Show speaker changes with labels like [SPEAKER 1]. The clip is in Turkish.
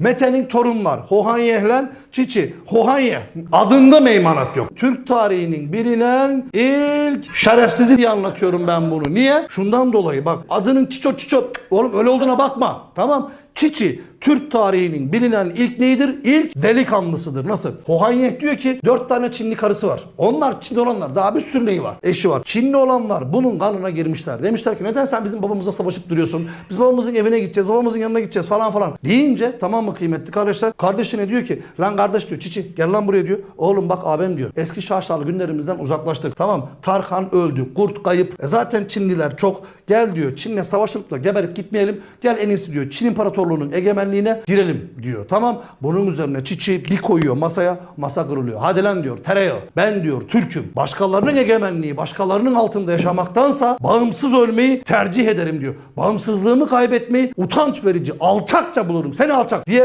[SPEAKER 1] Mete'nin torunlar Hohanyehlen Çiçi Hohanye adında meymanat yok. Türk tarihinin bilinen ilk şerefsizi diye anlatıyorum ben bunu. Niye? Şundan dolayı bak adının Çiço Çiço oğlum öyle olduğuna bakma tamam Çiçi Türk tarihinin bilinen ilk neydir? İlk delikanlısıdır. Nasıl? Hohanyeh diyor ki dört tane Çinli karısı var. Onlar Çinli olanlar daha bir sürü neyi var? Eşi var. Çinli olanlar bunun kanına girmişler. Demişler ki neden sen bizim babamızla savaşıp duruyorsun? Biz babamızın evine gideceğiz, babamızın yanına gideceğiz falan falan. Deyince tamam mı kıymetli kardeşler? Kardeşine diyor ki lan kardeş diyor Çiçi gel lan buraya diyor. Oğlum bak abim diyor. Eski şaşalı günlerimizden uzaklaştık. Tamam Tarkan öldü. Kurt kayıp. E zaten Çinliler çok. Gel diyor Çin'le savaşıp da geberip gitmeyelim. Gel en iyisi diyor Çin İmparatorluğu'nun egemenliğine girelim diyor. Tamam bunun üzerine Çiçi bir koyuyor masaya. Masa kırılıyor. Hadi lan diyor tereyağı. Ben diyor Türk'üm. Başkalarının egemenliği, başkalarının altında yaşamaktansa bağımsız ölmeyi tercih ederim diyor. Bağımsızlığımı kaybetmeyi utanç verici, alçakça bulurum. Seni alçak diye